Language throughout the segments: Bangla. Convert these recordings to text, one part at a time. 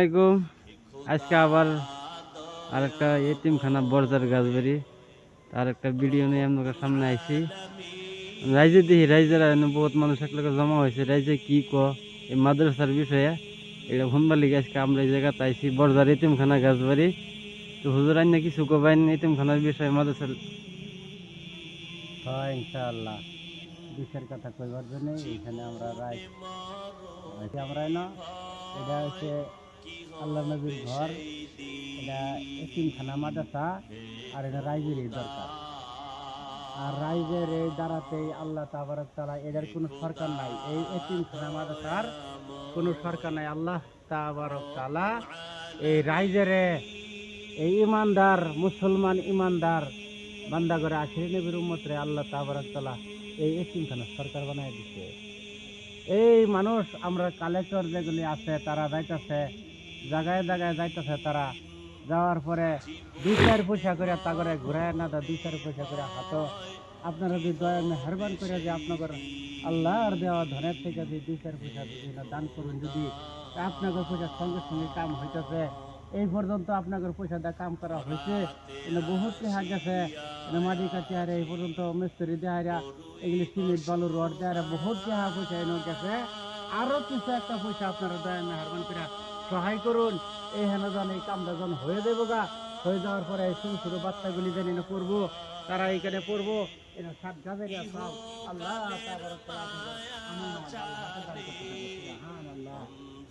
আসসালামাইকুম আজকে আবার আরেকটা এতিমখানা বরজার গাছবাড়ি। তার একটা ভিডিও নিয়ে আপনাদের সামনে আইছি। রাইজে দেখি রাইজের বহুত মানুষ একলাগে জমা হয়েছে। রাইজে কি ক, এই মাদ্রাসার বিষয়ে এটা শুনবার লিগে আজকে আমরা এই জায়গাতে আইছি, বরজার এতিমখানা গাছবাড়ি। তো হুজুর আইন না কিছু কবাইন এতিমখানার বিষয়ে মাদ্রাসার হয় ইনশাআল্লাহ। বিষের কথা কইবার জন্য এখানে আমরা রাই আমরা না। এটা হচ্ছে আল্লাহ নবীর ঘর, এটা এতিমখানা আর এটা রাইজেরই দরকার। আর রাইজের এই দ্বারাতেই আল্লাহ তাবারক তালা এদের কোনো সরকার নাই। এই এতিমখানা মাদ্রাসার কোনো সরকার নাই। আল্লাহ তাবারক তালা এই রাইজের এই ইমানদার, মুসলমান ইমানদার বান্দা করে আখিরি নবীর উম্মতরে আল্লাহ তাবারক তালা এই এতিমখানা সরকার বানায় দিচ্ছে এই মানুষ আমরা কালেক্টর যেগুলি আছে, তারা যাইতেছে জায়গায় জায়গায় যাইতেছে তারা। যাওয়ার পরে দুই চার পয়সা করে তা করে ঘুরায় না দুই চার পয়সা করে হাত। আপনারা যদি দয়া মেহরবান করে যে আপনাদের আল্লাহর দেওয়া ধনের থেকে যদি দুই চার পয়সা যদি না দান করুন যদি আপনাদের পয়সার সঙ্গে সঙ্গে কাম হইতেছে। এই পর্যন্ত আপনাদের পয়সা দিয়ে কাম করা হয়েছে এনে বহুত টেহা গেছে এনে মাটি কাটি হারে এই পর্যন্ত মিস্ত্রি দেহারা এগুলি সিমেন্ট বালু রড দেহারা বহুত টেহা পয়সা এনে গেছে। আরও কিছু একটা পয়সা আপনারা দয়া মেহরবান করে সহায় করুন। এই হেন যেন এই কামটা যেন হয়ে দেবো গা। হয়ে যাওয়ার পরে এই ছোটো ছোটো বাচ্চাগুলি যেন এনে পড়ব। তারা এখানে পড়ব। এটা সাত গাছের সব আল্লাহ।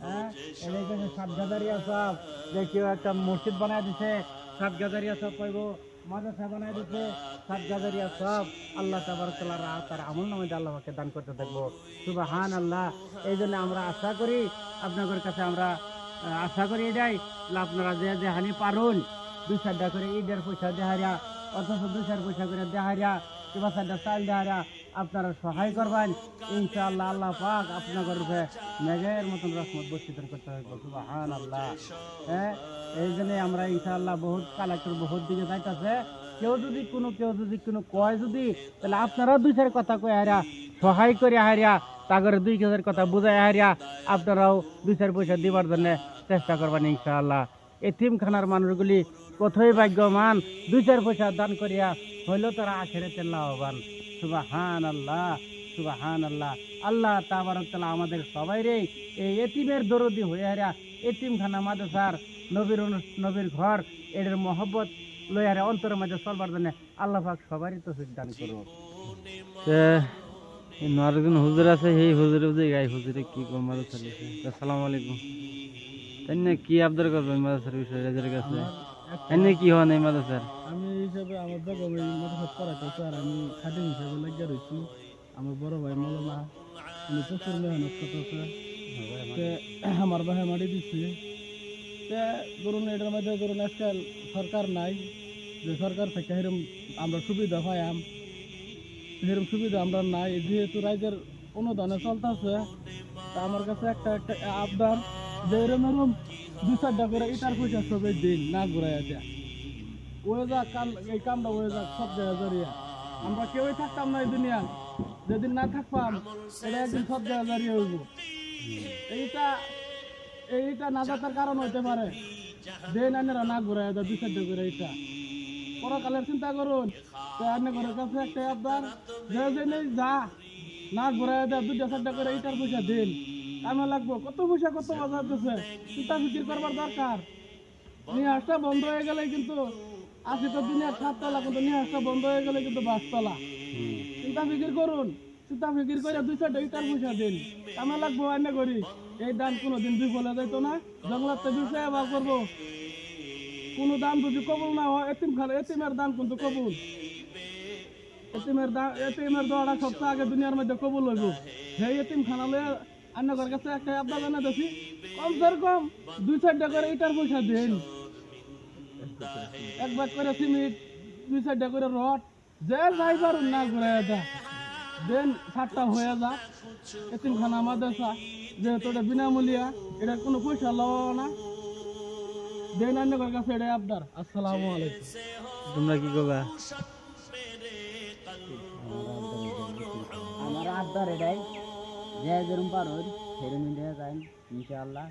হ্যাঁ? সাত গাজারিয়া সব। যে একটা দিছে, সাত গাজারিয়া সব মাদ্রাসা দিছে, সাত গাজারিয়া সব আল্লাহ আল্লাহকে দান করতে থাকব। আল্লাহ এই জন্য আমরা আশা করি আপনাদের কাছে আমরা আশা করি এটাই। যে আপনারা যে যে হানি পারুন, দুই চারটা করে ঈদের পয়সা দেহারিয়া অথচ দুই চার পয়সা করে দেহারিয়া কিংবা চারটা চাল দেহারিয়া আপনারা সহায় করবেন। ইনশাআল্লাহ আল্লাহ পাক আপনাদের উপরে মেঘের মতন রহমত বর্ষিত করতে হবে। আল্লাহ হ্যাঁ এই জন্য আমরা ইনশাআল্লাহ বহুত কালেক্টর বহুত দিকে যাইতেছে। কেউ যদি কোনো, কেউ যদি কোনো কয় যদি, তাহলে আপনারা দুই চার কথা কয়ে হারিয়া সহায় করে হারিয়া তাগরে দুই হাজার কথা বুঝাই হারিয়া আপনারাও দুই চার পয়সা দিবার জন্য চেষ্টা করবেন ইনশাআল্লাহ। এতিমখানার মানুষগুলি কতই ভাগ্যমান দুই চার পয়সা দান করিয়া হইলেও তারা আখেরে লাভবান। সুবাহান আল্লাহ সুবাহান আল্লাহ আল্লাহ তাবারক তাআলা আমাদের সবাইরে এই এতিমের দরদি হয়ে হারিয়া এতিমখানা মাদ্রাসার নবীর নবীর ঘর, এদের মহব্বত লইয়ারে অন্তরের মাঝে চলবার জন্য আল্লাহ পাক সবারই তো দান করব আরেকজন হুজুর আছে সেই হুজুরে যে গাই হুজুরে কি কম বিষয়ে আসসালামু আলাইকুম। তাই না কি আবদার করবেন মাদ্রাসার বিষয়ে রাজের কাছে? এনে কি হন এই মাদ্রাসার? আমি হিসাবে আমার বেগম এই মাদ্রাসা পড়াইতেছে আর আমি খাদিম হিসাবে লাগিয়ে রয়েছি। আমার বড় ভাই মৌলানা উনি প্রচুর মেহনত করতেছে। আমার ভাই মাটি দিচ্ছে। তে ধরুন এটার মধ্যে ধরুন আজকাল সরকার নাই যে সরকার থেকে সেরকম আমরা সুবিধা পাইয়াম। সেরকম সুবিধা আমরা নাই। যেহেতু রাজ্যের অনুদানে চলতেছে, তা আমার কাছে একটা একটা আবদার যে এরম এরম দু চারটা করে ইটার পয়সা সবে দিন, না ঘুরাইয়া দেয়া। ওয়ে যাক কাম এই কামটা ওয়ে যাক সব জায়গায় জড়িয়ে। আমরা কেউই থাকতাম না এই দুনিয়া যেদিন না থাকতাম, এটা একদিন সব জায়গায় জড়িয়ে হইব। এইটা এইটা না থাকার কারণ হইতে পারে। দেন আনেরা না ঘুরাই দেয় দুই চারটে করে এইটা পরকালের চিন্তা করুন। আনে ঘরের কাছে একটা যে যে না ঘুরাই দেয় দুইটা চারটা করে এইটার পয়সা দিন। কামে লাগবো, কত পয়সা, কত বাজার দিচ্ছে চিন্তা ফিকির করবার দরকার। নিহাসটা বন্ধ হয়ে গেলে কিন্তু আশি তো দুনিয়ার সাততলা, কিন্তু নিহাসটা বন্ধ হয়ে গেলে কিন্তু বাসতলা চিন্তা ফিকির করুন চিন্তা ফিকির করে দুই চারটা ইটার পয়সা দিন। কামে লাগবো এনে করি। এই দান কোনোদিন বিফলে যাইতো না। জঙ্গলাতে বিষয় আবার করব। কোনো দান যদি কবুল না হয়, এতিম খালে এতিমের দান কিন্তু কবুল। এতিমের দান এতিমের দোয়াটা সবচেয়ে আগে দুনিয়ার মধ্যে কবুল হইব। সেই এতিম খানা লয়ে অন্যদের কাছে একটা আবদা জানা দেখি? কমসে কম। দুই চারটা করে ইটার পয়সা দেন। এক করে সিমেন্ট, দুই চারটা করে রড। যে পারুন না ঘুরে যা। দেন সাতটা হয়ে যা। এতিমখানা মাদ্রাসা, যেহেতু এটা বিনামূল্যা এটা কোনো পয়সা লওয়া না। দেন অন্যদের কাছে এটা আবদার আসসালামু আলাইকুম। তোমরা কি করবা? আমার আবদার এটাই। যে যেরকম পারুন সেরকম যায় ইনশাআল্লাহ।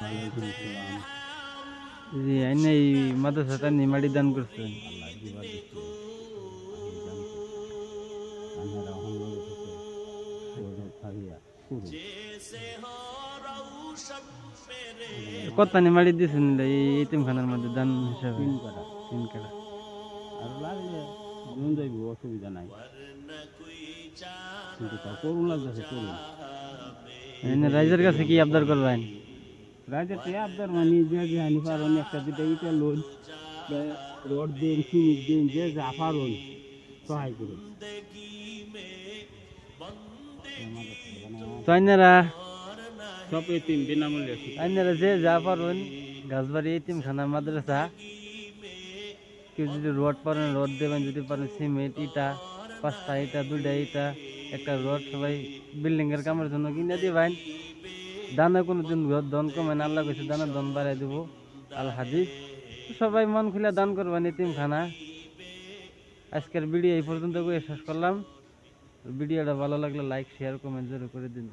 ওয়ালাইকুম আসসালাম জি আইনে এই মাদ্রাসাটা নিমাড়ি দান করছেন আল্লাহ কত নিমাড়ি দিয়েছেন এই এতিমখানার মধ্যে দান হিসাবে। তিন কটা তিন কাটা আর লাগলে নুন যাইব অসুবিধা নাই। কিন্তু তা করুন লাগতেছে করুন রাইজের কাছে কি আবদার করবেন রাজা তে আপনার মানে যে যে আনি পারুন একটা দুটা ইটা লোন রোড দিন সিমিট দিন যে যা পারুন সহায় করুন। তো সব এতিম বিনামূল্যে আইনারা যে যা পারবেন গাছবাড়ি এতিমখানা মাদ্রাসা। কেউ যদি রোড পারেন, রোড দেবেন, যদি পারেন সিমেন্ট, ইটা, পাঁচটা ইটা, দুইটা ইটা, একটা রোড সবাই বিল্ডিং এর কামের জন্য কিনে দিবেন। দানা কোনো দিন দন কমে না আল্লাহ কইছে দানা দন বাড়াই দেবো। আল হাদিস, সবাই মন খুলে দান করবেন এতিমখানা আজকের ভিডিও এই পর্যন্ত করে শেষ করলাম। ভিডিওটা ভালো লাগলে লাইক শেয়ার কমেন্ট জোরে করে দিন।